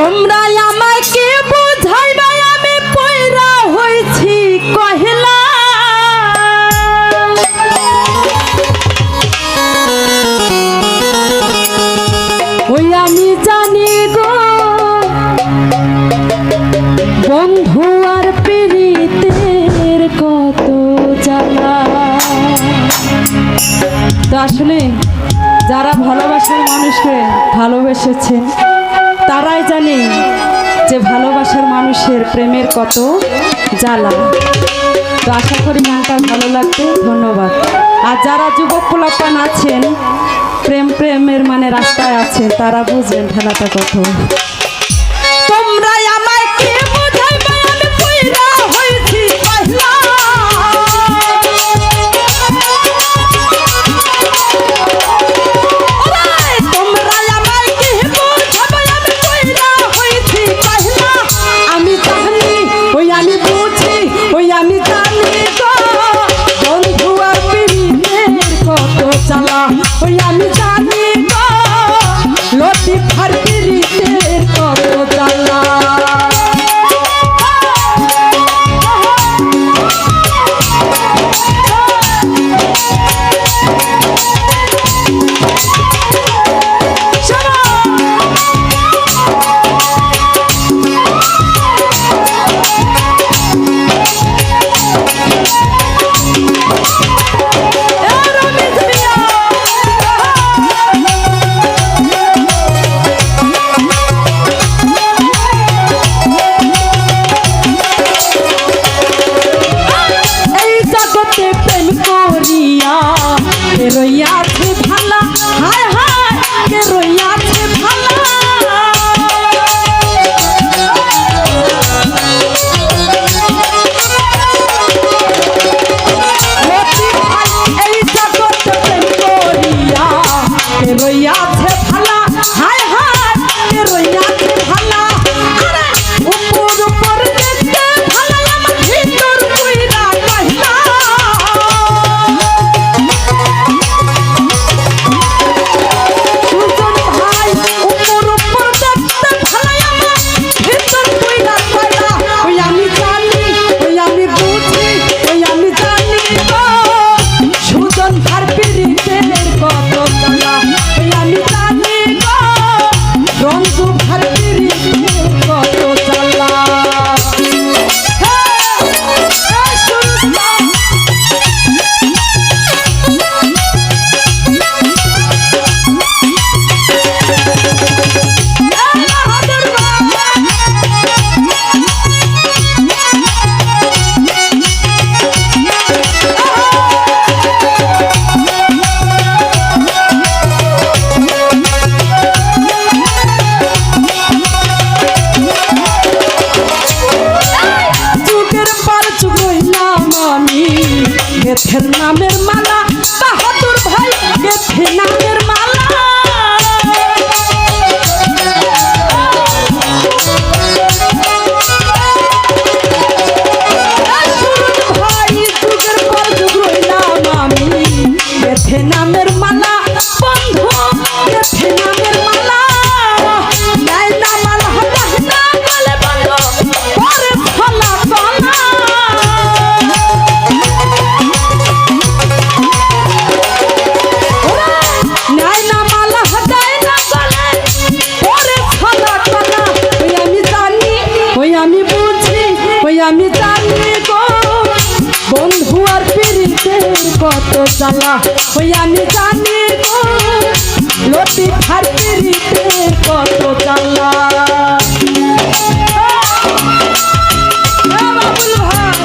তোমরা আমাকে বুঝাইবা হয়েছি কহিলা। ওই আমি জানি গো, বন্ধু আর পীড়িতের কত জ্বালা। তো আসলে যারা ভালোবাসার মানুষকে ভালোবেসেছেন তারাই জানে যে ভালোবাসার মানুষের প্রেমের কত জ্বালা। তো আশা করি মনটা ভালো লাগবে। ধন্যবাদ। আর যারা যুবক পোলাপান আছেন, প্রেম প্রেমের মানে রাস্তায় আছেন, তারা বুঝবেন খেলাটা কথা নামের মালা বাহাদুর ভাই গেথে নামের মালা। ওই আমি জানি গো, বন্ধু আর পিড়িতের কত জ্বালা। ওই আমি জানি গো লতি আর পিড়িতের কত জ্বালা। বাবুল ভাই।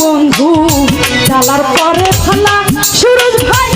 বন্ধু জ্বালার পরে ফালা সুরজ ভাই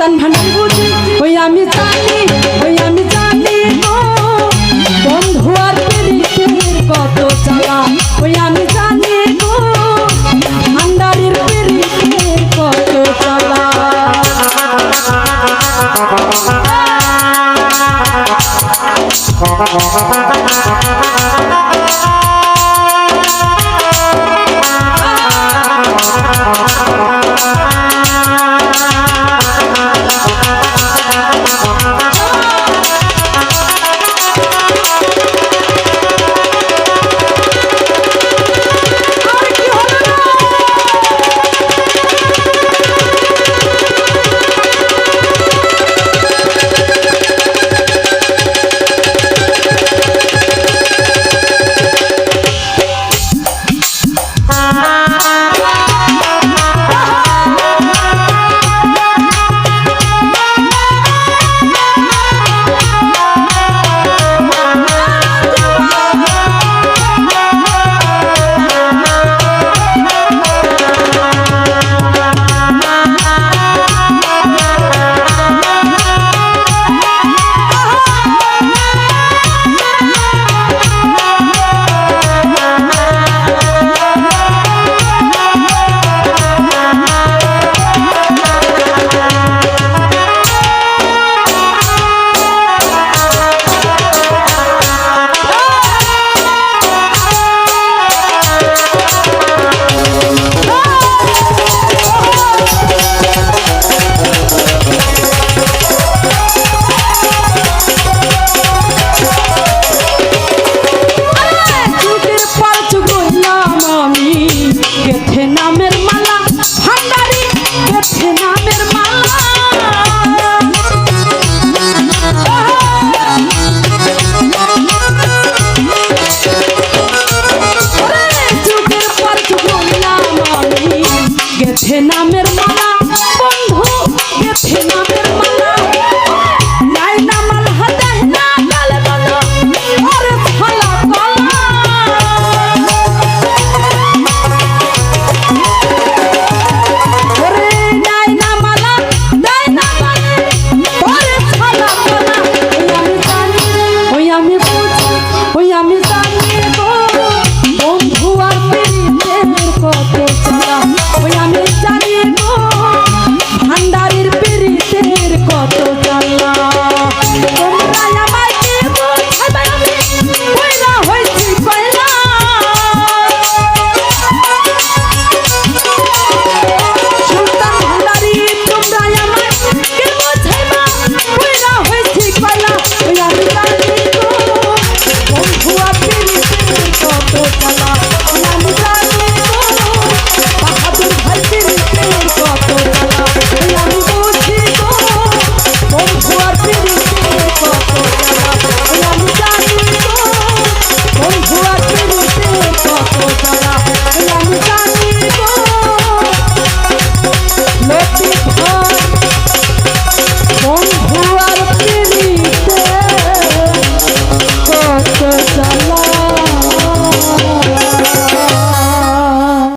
সন্তান ভান্ডার ওই আমি জানি, ওই আমি জানি বন্ধু আর কত চালা, ওই আমি জানি ভান্ডারের কত চালা। Ha ha ha ha ha ha ha ha